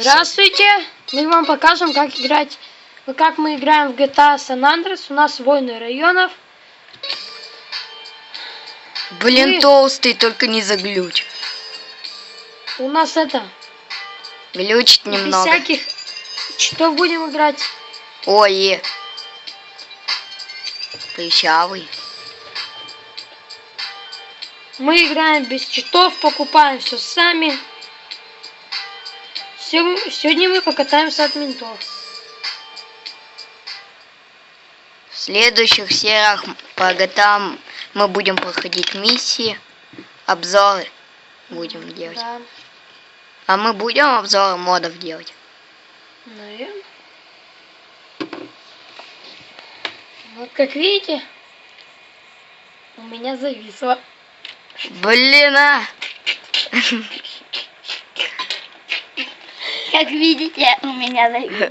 Здравствуйте! Мы вам покажем, как играть, как мы играем в GTA San Andreas. У нас войны районов. Блин, Мы- толстый, только не заглючь. У нас это Глючит без немного. всяких. Что будем играть? Ой. Прыщавый. Мы играем без читов, покупаем все сами. Сегодня мы покатаемся от ментов. В следующих сериях по GTA мы будем проходить миссии, обзоры будем делать. Да, А мы будем обзоры модов делать. наверное. Вот как видите, у меня зависло. Блин, а! Как видите, у меня зависло.